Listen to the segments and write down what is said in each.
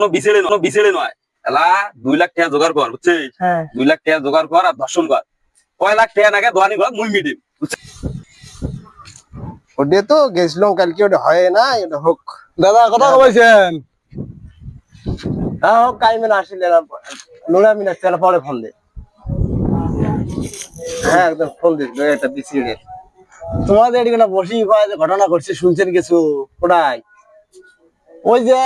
কোনো বিছেড়ে কোনো বিছেড়ে নয় এলা দুই লাখ টাকা জোগাড় কর বুঝছিস হ্যাঁ। দুই লাখ টাকা জোগাড় কর আর দর্শন কর কয় লাখ টাকা নাকি দোয়ানি কর মুই মিটিম ওটা তো গেছিলাম কালকে ওটা হয় না এটা হোক দাদা কথা কবাইছেন হ্যাঁ হোক কাইমেন আসলে না নোরা মিনার পরে ফোন দে। হ্যাঁ একদম ফোন বিসিড়ে তোমাদের এদিকে বসি ঘটনা ঘটছে শুনছেন কিছু? ওটাই ওই যে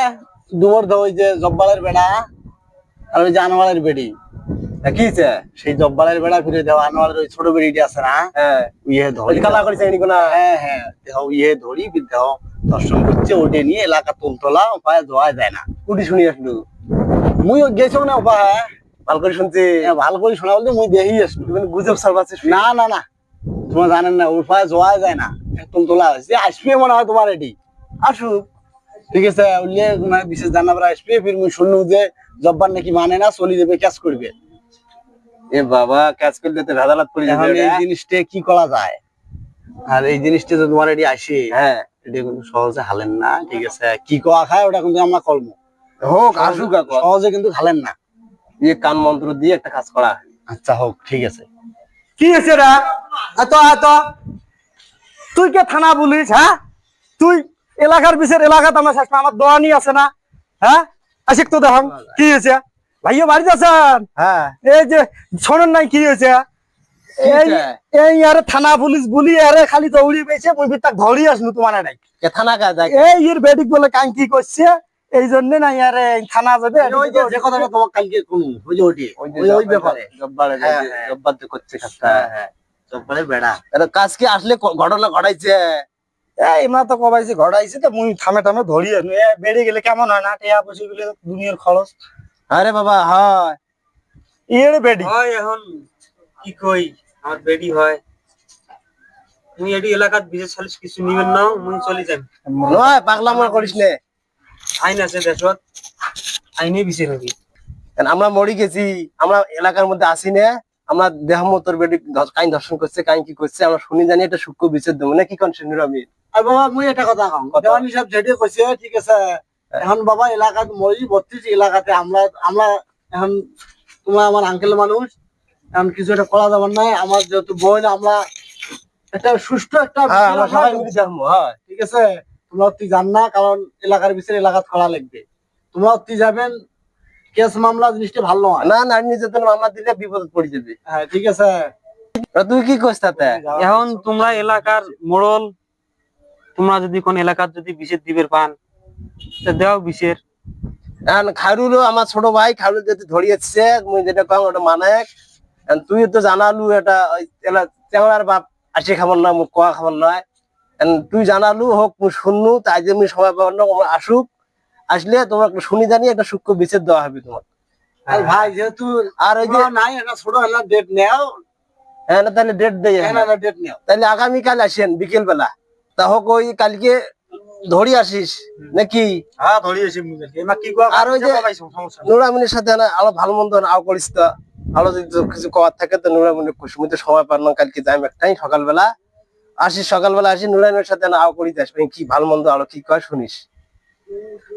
দুবর ওই যে জব্বালের বেড়া আর ওই যে আনোয়ারের বেড়ি। কি সেই জব্বালের বেড়া ফিরে দেওয়া আনোয়ারের ওই ছোট বেড়িটি আছে না? হ্যাঁ। ইয়ে ধরি কালা কোনা হ্যাঁ হ্যাঁ। দেহ ইয়ে ধরি দেহ দর্শন করছে ওটে নিয়ে এলাকা তুলতলা উপায় যাওয়া যায় না। কুটি শুনি আসলু। মুই গেছো না উপায়? ভালো করে শুনছি। ভালো করে শোনা বলতে মুই দেখি আসলো। তুমি গুজব সারবাছিস না না না। তোমরা জানেন না উপায় যাওয়া যায় না। তুলতলা হয়েছে আসবে মনে হয় তোমার এটি। আসুক। ঠিক আছে উল্লে মানে বিশেষ জানাবার আসবে ফির মুই শুনলু যে জব্বার নাকি মানে না চলি দেবে ক্যাশ করবে। এ বাবা কাজ করলে তো ভেদালাত পড়ে যাবে এই এটা। জিনিসটা কি করা যায়? আর এই জিনিসটা তো তোমার এটি আসে। হ্যাঁ। এটা কিন্তু সহজে হালেন না ঠিক আছে? কি কোয়া খায় ওটা কিন্তু আমার কর্ম হোক আসুক সহজে কিন্তু হালেন না। দিয়ে কান মন্ত্র দিয়ে একটা কাজ করা। আচ্ছা হোক ঠিক আছে। কি আছে রা? এত এত। তুই কে থানা বলিস হ্যাঁ? তুই এলাকার বিশের এলাকাতে আমার শাসন আমার দোয়ানি আছে না। হ্যাঁ? আসিক তো দেখ কি হয়েছে? ভাইয়া বাড়িতে আছেন? হ্যাঁ। এই যে শোনেন নাই কি হয়েছে? এই আরে থানা পুলিশ বলি আরে খালি দৌড়ি পেয়েছে মুই তাক ধরি আসনু তোমার নাই। থানা কাজ এই এর বেডিক বলে কাং কি করছে? এই জন্য না আরে থানা যাবে ওই যে যে কথাটা তোমার কালকে কোন ওই যে ওটি ওই ওই ওই ব্যাপারে। জব্বারে। জব্বার করছে কাজটা। হ্যাঁ হ্যাঁ। বেড়া। কাজ কি আসলে ঘটনা ঘটাইছে? মা তো কবাইছে ঘটাইছে তো মুই থামে থামে ধরি বেড়ে গেলে কেমন হয় না? টেয়া পয়সা গেলে দুনিয়ার খরচ। আরে বাবা হয়। এর বেডি। হয় এখন কি কই? আমার বেডি হয়। মুই এডি এলাকাত বিশেষ সালিশ কিছু নিবেন না মুই চলে যাই নয় পাগলাম করিস নে। আইন আছে দেশত। আইনে বিচার হবি। কারণ আমরা মরি গেছি আমরা এলাকার মধ্যে আসি না? আমরা দেহমতর বেডি কাইন দর্শন করছে কাইন কি করছে আমরা শুনি জানি এটা সূক্ষ্ম বিচার দেবো। না কি কনসেন্ট আমি? আর বাবা মুই এটা কথা কম দেওয়ানি সাহেব যেটা কইছে ঠিক আছে এখন বাবা এলাকাত মরি বত্রিশ এলাকাতে আমরা আমরা এখন তোমার আমার আঙ্কেল মানুষ এখন কিছু একটা করা যাবার নাই আমার যেহেতু বোন আমরা একটা সুষ্ঠু একটা ঠিক আছে তোমরা অতি জান না কারণ এলাকার বিচার এলাকাত করা লাগবে। তোমরা অতি যাবেন কেস মামলা জিনিসটা ভালো নয়। না না নির্যাতন মামলা দিলে বিপদ পড়ে যাবে। হ্যাঁ ঠিক আছে। তুই কি করছিস তাতে? এখন তোমরা এলাকার মোড়ল তোমরা যদি কোন এলাকার যদি বিশেষ দিবের পান দেও বিশের খারুলও আমার ছোট ভাই খারুল যেতে ধরিয়েছে মুই যেটা কম ওটা মানে তুই তো জানালু এটা চ্যাংড়ার বাপ আসি খাবার না মুখ কোয়া খাবার নয়। তুই জানালু হোক মুই শুনলু তাই যে মুই সময় পাবার না আসুক। আসলে তোমার শুনি জানি একটা সূক্ষ্ম বিচ্ছেদ দেওয়া হবে তোমার আর ভাই যেহেতু আর ওই যে নাই একটা ছোট একটা ডেট নেও। হ্যাঁ তাহলে ডেট দেয় ডেট নেও। তাহলে আগামীকাল আসেন বিকেল বেলা তা হোক ওই কালকে ধরি আসিস নাকি? হ্যাঁ ধরি এসে কি আর ওই যে নুরামিনের সাথে না আরও ভালো মন্দ আও করিস তো। আরও যদি কিছু করার থাকে তো নুরামিনে তো সময় পার না কালকে যাই একটাই সকালবেলা। আসিস সকালবেলা আসি নুরামিনের সাথে আও করি যাস কি ভালো মন্দ আরও কি কয় শুনিস।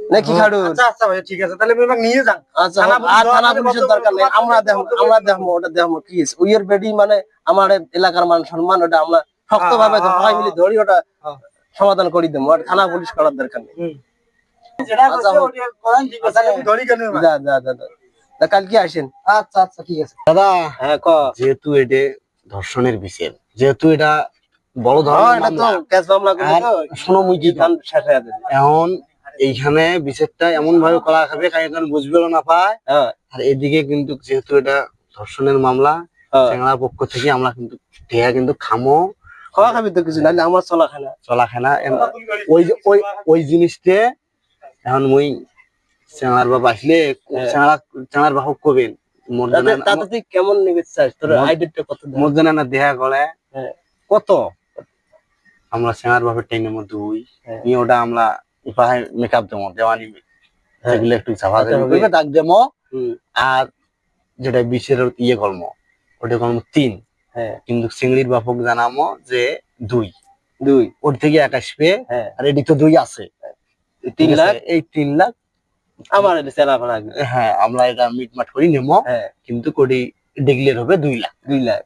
নাকি খাড়ু আচ্ছা আচ্ছা ভাই ঠিক আছে। তাহলে নিয়ে যান। আচ্ছা আর থানা পুলিশের দরকার নেই। আমরা দেখো আমরা দেখব ওটা দেখব কি? ওইয়ের বেডি মানে আমার এলাকার মান সম্মান ওটা আমরা শক্ত ভাবে হ্যাঁ, সবাই মিলে ধরি ওটা হ্যাঁ। সমাধান করি দেবো। আর থানা পুলিশ করার দরকার নেই। আচ্ছা, আচ্ছা, কালকে আসেন। আচ্ছা আচ্ছা ঠিক আছে। দাদা হ্যাঁ ক। যেহেতু এটা ধর্ষণের বিষয় যেহেতু এটা বড় হ্যাঁ, ধরনের হয়ে এখন এইখানে বিচারটা এমন ভাবে করা হবে কারণ বুঝবেও না পায়। হ্যাঁ। আর এদিকে কিন্তু যেহেতু এটা ধর্ষণের মামলা হ্যাঁ। পক্ষ থেকে আমরা কিন্তু টেয়া কিন্তু খামো। খাওয়া খাবি তো কিছু নাহলে আমার চলা খানা চলা খানা ওই যে ওই ওই জিনিসটা এখন মুই চ্যাংড়ার বাবা আসলে চ্যাংড়া চ্যাংড়ার বাহু কবেন তাতে তুই কেমন নিবে চাস? তোর আইডিটা কত দেয়? না দেহা গলে। হ্যাঁ। কত? আমরা চ্যাংড়ার বাপের টাইমের মধ্যে হই হ্যাঁ। নিয়ে ওটা আমরা উপায় মেকআপ দেবো দেওয়ানি সেগুলো একটু চাপা আচ্ছা, করবে দাগ দেবো। আর যেটা বিশের ইয়ে কর্ম ওটা কর্ম তিন। হ্যাঁ। কিন্তু চিংড়ির বাপক জানামো যে দুই। দুই। ওর থেকে এক আসবে হ্যাঁ। আর এদিক তো দুই আছে। তিন লাখ? এই তিন লাখ। আমার এটা হ্যাঁ আমরা এটা মিটমাট করি নেব। হ্যাঁ। কিন্তু কোটি ডিগ্লের হবে দুই লাখ। দুই লাখ।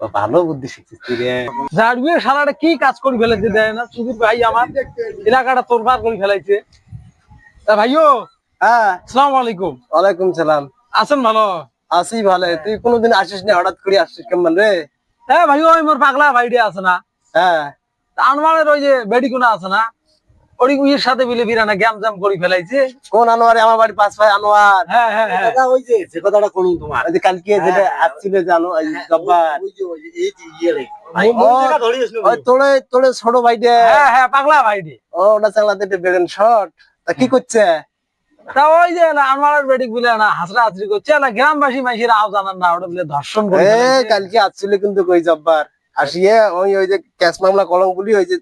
ভালো বুদ্ধি শিখছিস তুই রে। জারবিয়ে শালাটা কি কাজ করে ফেলেছে দেয় না সুদীপ ভাই আমার এলাকাটা তোরপার করে ফেলাইছে। তা ভাইও হ্যাঁ। আসসালামু আলাইকুম। ওয়ালাইকুম সালাম। আছেন ভালো? আসি ভালো। তুই কোনোদিন আসিস না হঠাৎ করে আসছিস কেমন রে? হ্যাঁ ভাইও ওই মোর পাগলা ভাইডে আছে না। হ্যাঁ। তা ওই যে বেডিকুনা আছে না ওই উইয়ের সাথে মিলে বিরানা করে ফেলাইছে। কোন আনোয়ারে আমার বাড়ি পাঁচ ভাই আনোয়ার? হ্যাঁ হ্যাঁ হ্যাঁ। দাদা ওই যে যে কথাটা করুন তোমার। ওই যে কালকে যেটা আসছিল জানো ওই জব্বার। ওই যে ওই যে এই যে ইয়ে ছোট ভাইটে। হ্যাঁ হ্যাঁ পাগলা ভাইডে ও ওটা চাংলাতে একটা বেরেন শট তা কি করছে? তা ওই যে না আনোয়ারের বেডিক বিলে না হাসরা হাসরি করছে। না গ্রামবাসী মাইসিরা না ওটা বিলে ধর্ষণ করে কালকে আসছিল কিন্তু কই জব্বার? আসিয়ে ওই ওই যে ক্যাশ মামলা কলম গুলি ওই যে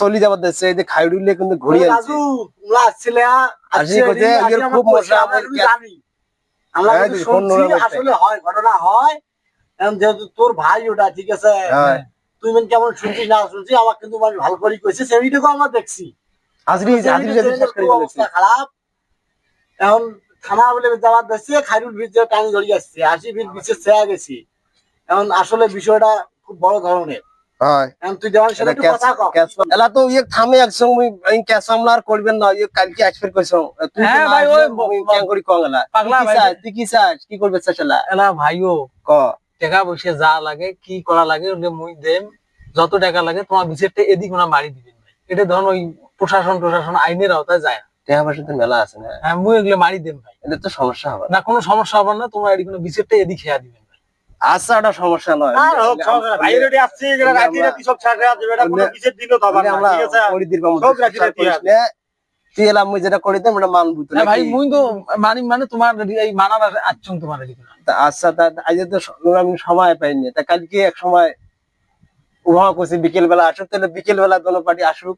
চলি যাবার দেখছে এই যে খাইডুলে কিন্তু ঘুরি আনছে রাজু তোমরা আসছিলে আসি কইছে, এর খুব মশা, আমার জানি। আমরা কিন্তু ফোন শুনছি, আসলে হয় ঘটনা হয়। যেহেতু তোর ভাই ওটা ঠিক আছে। তুই মানে কেমন শুনছিস না শুনছিস আমার কিন্তু মানে ভালো করে কইছে। সেমিটুকু আমরা দেখছি। হাজরি হাজরি খারাপ। এখন থানা বলে যাওয়ার খাইরুল টানি ধরে আসছে। আসি ভিড় ছেয়া গেছি। এখন আসলে বিষয়টা খুব বড় ধরনের। করবেন না কালকে তুই কং এলা? পাগলা তুই কি ভাই। চাস? কি করবে এলা? ভাইও ক। টাকা পয়সা যা লাগে কি করা লাগে মুই দেম। যত টাকা লাগে তোমার বিচারটা এদিক ওনা মারি দিবেন এটা ধরুন ওই প্রশাসন প্রশাসন আইনের আওতায় যায় টাকা পয়সা তো মেলা আছে না? হ্যাঁ মুই এগুলো মারি দেম ভাই। এটা তো সমস্যা হবে না। কোনো সমস্যা হবে না তোমার এদিক বিচারটা এদিক খেয়া দিবেন। আচ্ছা ওটা সমস্যা নয় আর হোক, সমস্যা নাই। ভাইয়ের ওটি আসছে, যেটা আমরা- রাতে রাতে সব ছাড় রাত এটা কোনো আমরা- বিশেষ তো আবার না, ঠিক আছে? পরিধির কম সব রাখি রাখি তুই এলাম মুই যেটা করি দিতাম ওটা মানবো তো ভাই মুই তো মানি মানে তোমার এই মানার আচ্ছং তোমার এদিক না। তা আচ্ছা তা আজ তো আমি সময় পাইনি তা কালকে এক সময় উহা করছি বিকেল বেলা আসুক তাহলে বিকেল বেলা কোনো পার্টি আসুক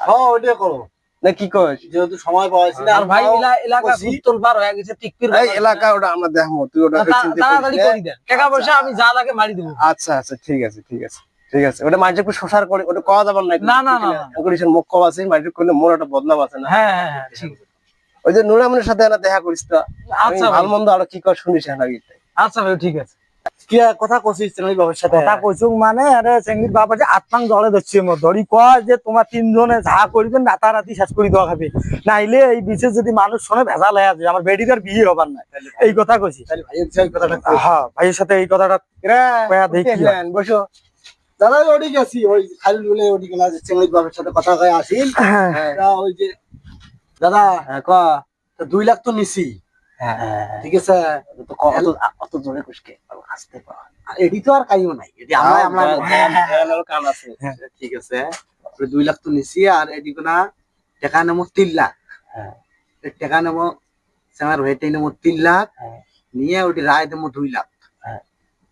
হ্যাঁ, ওইটাই করো। না কি কস? যেহেতু সময় পাওয়াছি না, আর ভাই এলাকা উত্তর পার হয়ে গেছে টিকপির এই এলাকা ওটা আমরা দেখব তুই ওটা তা- তা- চিন্তা তাড়াতাড়ি করে দেন। টাকা পয়সা আমি যা লাগে মারি দেবো। আচ্ছা আচ্ছা ঠিক আছে ঠিক আছে ঠিক আছে। ওটা মাঝে একটু শোষার করে ওটা কওয়া যাবার না না, না, না, না। করিস মুখ কম আছে মাঝে করলে মোর একটা বদনাম আছে না। হ্যাঁ হ্যাঁ ঠিক আছে। ওই যে নুরামনের সাথে দেখা করিস তো। আচ্ছা ভালো মন্দ আরও কি কর শুনিস আচ্ছা ভাই ঠিক আছে। কথা বাবার সাথে? কথা কইছুক মানে আরে চেঙ্গির বাবা যে আত্মাং জলে ধরছে মো। ধরি কয় যে তোমার তিনজনে যা করবেন রাতারাতি শেষ করে দেওয়া খাবে নাইলে এই বিশেষ যদি মানুষ শোনে ভেজাল হয়ে আছে আমার বেডিটার বিয়ে হবার না এই কথা কইছি। হ্যাঁ ভাইয়ের সাথে এই কথাটা বসো। দাদা ওদিকে আছি ওই খালি বলে না যে চেঙ্গলি বাবার সাথে কথা কয়ে আসিল হ্যাঁ। ওই যে দাদা হ্যাঁ ক? দুই লাখ তো নিছি। ঠিক আছে? তো অত- অত জোরে কুসকে আসতে এটি তো আর কাইও নাই। এটি আমরা আমরা হ্যাঁ, হ্যাঁ, কান আছে। ঠিক আছে। দুই লাখ তো নিছি আর এটি কোনা টাকা নেব তিন লাখ। হ্যাঁ। টাকা নেব হয়েটাই নেব তিন লাখ। হ্যাঁ। নিয়ে ওটি রায় দেবো দুই লাখ। হ্যাঁ।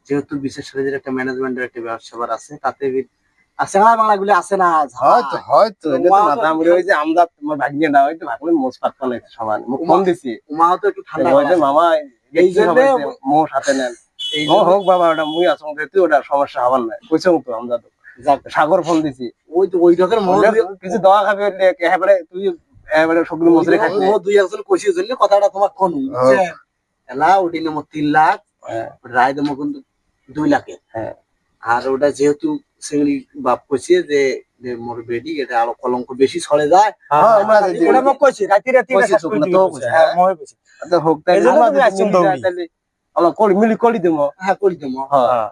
যেহেতু বিশেষ সাইজের একটা ম্যানেজমেন্টের একটা ব্যবসাবার আছে তাতে বি- আর বাংলা গুলি আছে না হয়তো হয়তো এটা তো মাথা মুড়ে ওই যে আমরা তোমার ভাগ্যে না হয়তো ভাগলে মোস পারতাম না সমান মুখ ফোন দিছি। উমাও তো একটু ঠান্ডা ওই যে মামা এই যে জন্যে- মো সাথে নেন। ও হোক বাবা ওটা মুই আসং তুই ওটা সমস্যা হবার নাই। কইছং তো আমরা তো। সাগর ফোন দিছি। ওই তো ওই মনে ওটা কিছু দওয়া খাবে হইলে এবারে তুই এবারে সবগুলো মশলে খাইছিস ও দুই একজন কষিয়ে জন্য কথাটা তোমার কোন? এলা ওটি নেব তিন লাখ হ্যাঁ। রায় দেবো কিন্তু দুই লাখে। হ্যাঁ। আর ওটা যেহেতু সেগুলি বাপ কইছে যে যে মোর বেডি এটা আরও কলঙ্ক বেশি ছড়ে যায়। হ্যাঁ, ওটা মোক কইছি রাতি রাতি হ্যাঁ। হ্যাঁ। হোক তাই মিলি যায় দৌড়ি। করি মিলি করি দেবো। হ্যাঁ করি দেবো। হ্যাঁ।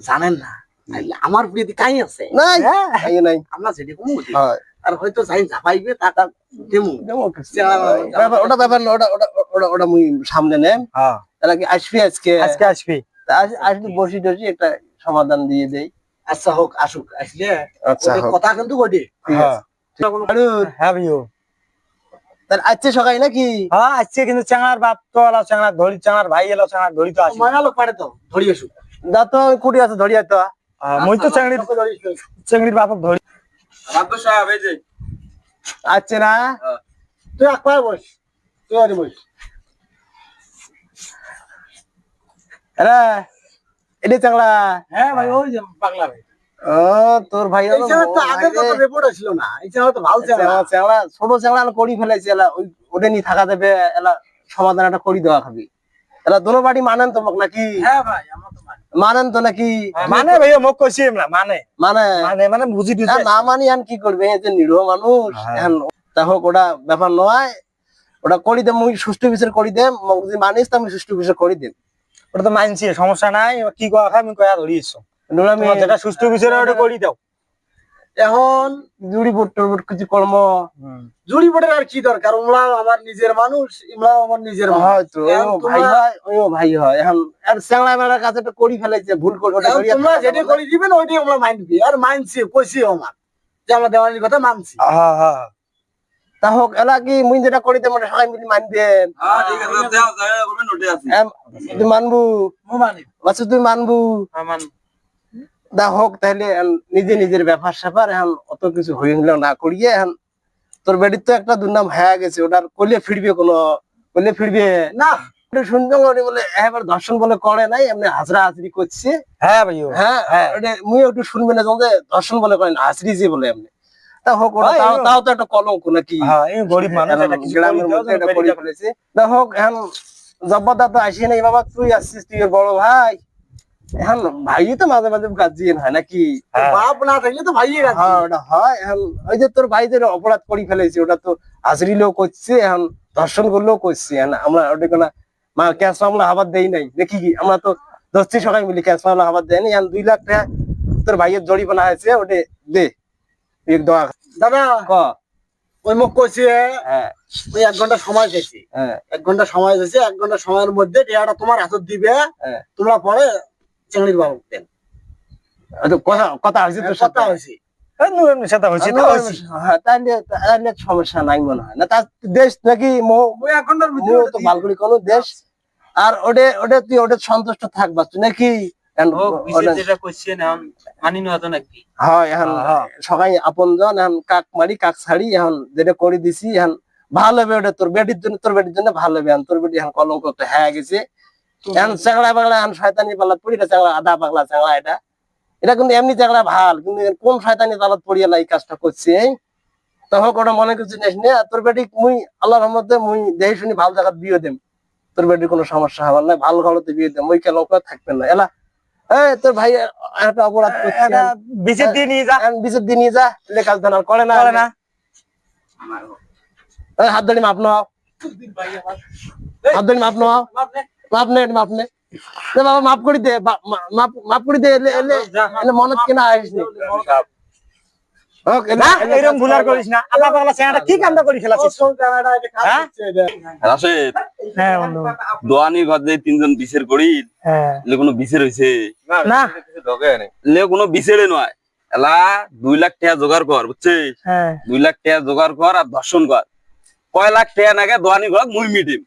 জানেন না আমার বিয়ে কাই আছে নাই নাই নাই। আমরা যেটি কমু আর হয়তো যাই ঝাপাইবে টাকা দেবো ওটা ব্যাপার না ওটা ওটা ওটা ওটা মুই সামনে নেম। হ্যাঁ। তাহলে কি আসবি আজকে? আজকে আসবি। তা আস- আসলে বসি টসি একটা সমাধান দিয়ে দেই। আচ্ছা হোক আসুক আসলে আচ্ছা কথা কিন্তু ঠিক হ্যাঁ আছে। আরু, হ্যাঁ ভাইও। তাহলে আজকে সকালে নাকি? হ্যাঁ আসছে কিন্তু চাঙার বাপ তো এলো চাঙার ধরি চাঙার ভাই এলো চাঙার ধরি তো আসি মায়া পারে তো ধরি আসুক। দা তো কুটি আছে ধরিয়া তো। মই তো চাংড়ির চাংড়ির বাপক ধরি রাব্বু সাহেব এই যে আছে না? তুই একবার বস তুই আরে বস। আরে এটা চাংলা। হ্যাঁ ভাই ওই যে পাগলা ভাই। ও তোর ভাই তো আগে কত রিপোর্ট ছিল না। এই তো ভালো ছেলে চেংড়া চেংড়া ছোট চেংড়া করি ফেলেছে এলা ওই ওটা নিয়ে থাকা দেবে এলা সমাধান একটা করি দেওয়া খাবি। এলা দোনো বাড়ি মানেন তো নাকি? হ্যাঁ ভাই আমার তো মানে। মানেন তো নাকি? মানে ভাইয়া মোক না মানে। মানে? মানে মানে বুঝি দিছে। না মানি এখন কি করবে এই যে নিরীহ মানুষ। হ্যাঁ। এখন তা হোক ওটা ব্যাপার নয়। ওটা করি দে মুই সুষ্ঠু বিচার করি দে মোক যদি মানিস তো আমি সুষ্ঠু বিচার করি দে ওটা তো মানছি সমস্যা নাই কি করা খাই আমি কয়া ধরিয়েছো যেটা সুস্থ বিচারে ওটা করি দাও। এখন জুড়ি বুট টুট কিছু কর্ম। জুড়ি বোর্ডের আর কি দরকার? ওমরা আমার নিজের মানুষ ইমরাও আমার নিজের হয়তো ভাই হয় ওইও ভাই হয়। এখন আর চ্যাংড়া মেলার কাছে তো করি ফেলেছে ভুল করে ওটা করিয়া তোমরা যেটা। করে দিবেন ওইটাই আমরা মানবি আর মানছি কইছি আমার। যে আমরা দেওয়ানির কথা মানছি। হ্যাঁ হ্যাঁ। তা হোক এলা কি মুই যেটা করি দেবো সবাই মিলে মানবেন হ্যাঁ মানবু? মানি। তুই মানবু? দা হোক তাহলে নিজে নিজের ব্যাপার স্যাপার এখন অত কিছু হয়ে গেল না করিয়ে এখন তোর বেডির তো একটা দুর্নাম হয়ে গেছে ওটার কইলে ফিরবে কোনো কইলে ফিরবে? না। শুনবে বলে এবার দর্শন বলে করে নাই এমনি হাজরা হাজরি করছে। হ্যাঁ ভাইয়া হ্যাঁ হ্যাঁ। ওটা মুই একটু শুনবে না যে দর্শন বলে করে না হাজরি যে বলে এমনি। তা হোক তাও তাও তো একটা কলঙ্ক নাকি? হ্যাঁ এই গরিব মানুষ। এটা গ্রামের করি দাও, মধ্যে এটা করে ফেলেছে তা হোক এখন জব্বরদা তো আসি নাই বাবা তুই আসছিস তুই বড় ভাই। এখন ভাই তো মাঝে মাঝে গার্জিয়ান হয় নাকি? হ্যাঁ। বাপ না থাকলে তো ভাইয়ের হ্যাঁ ওটা হয়। এখন ওই যে তোর ভাই যে অপরাধ করে ফেলেছে ওটা তো হাজরিলেও করছে এখন ধর্ষণ করলেও করছে। এখন আমরা ওটা কোনো মা ক্যাশ মামলা হাবার দেই নাই। দেখি কি আমরা তো ধরছি সবাই মিলে ক্যাশ মামলা হাবার দেয়নি এখন দুই লাখ টাকা তোর ভাইয়ের জরিমানা হয়েছে ওটা দে। এক দোয়া দাদা ক? ওই মুখ কইছে হ্যাঁ। ওই এক ঘণ্টা সময় চাইছি। হ্যাঁ। এক ঘণ্টা সময় দিয়েছে এক ঘণ্টা সময়ের মধ্যে টিয়াটা তোমার হাতত দিবে হ্যাঁ। তোমরা পরে চিংড়ির বাবু দেন। কথা কথা হয়েছে সাথে? কথা হয়েছে তো। হ্যাঁ, সমস্যা নাই মনে হয় না তার দেশ নাকি তো বালগুড়ি কোনো দেশ। আর ওটা ওটা তুই ওটা সন্তুষ্ট থাকবা তুই নাকি এখন ও বিশেষ ওটা- যেটা কোশ্চেন এখন না হতো নাকি এখন। সবাই আপন এখন কাক মারি কাক ছাড়ি এখন যেটা করে দিছি এখন ভালো হবে ওটা তোর বেটির জন্য তোর বেটির জন্য ভালো হবে তোর বেটি এখন কলঙ্ক তো হয়ে গেছে। এখন চাংলা বাংলা এখন শয়তানি পাল্লা পড়ি এটা। পাগলা কিন্তু এমনি ভালো কিন্তু কোন শয়তানি তালাত পড়িয়া এই কাজটা করছে তখন ওটা মনে করছি নে তোর বেটি মুই আল্লাহর রহমতে মুই দেখে শুনি ভালো জায়গা বিয়ে দেম। তোর বেটির কোনো সমস্যা হবার না ভালো ঘরতে বিয়ে দেম ওই কলঙ্ক থাকবে না। এলা এই তোর ভাই একটা অপরাধ করছে। এটা বিচার দিয়ে নিয়ে যা। বিচার দিয়ে নিয়ে যা এলে কাজ করে না। করে না। হাত ধরে মাপ নাও। হাত ধরে মাপ নাও। মাপ নে মাপ নে। দে বাবা মাপ করে দে মাপ মাপ করে দে এলে এলে এলে মনত কেনা আসিস করিস না। আল্লাহ পাগলা চেহারা কি কামটা করে ফেলাছিস? হ্যাঁ? রাশেদ হ্যাঁ বন্ধু। দোয়ানি ঘর যে তিনজন বিছের করি হ্যাঁ। কোনো বিছের হইছে? না এলে কোনো নয়। এলা দুই লাখ টাকা জোগাড় কর বুঝছিস? হ্যাঁ। দুই লাখ টাকা জোগাড় কর আর দর্শন কর। কয় লাখ টাকা নাগে দোয়ানি ঘর মুই মিটিম।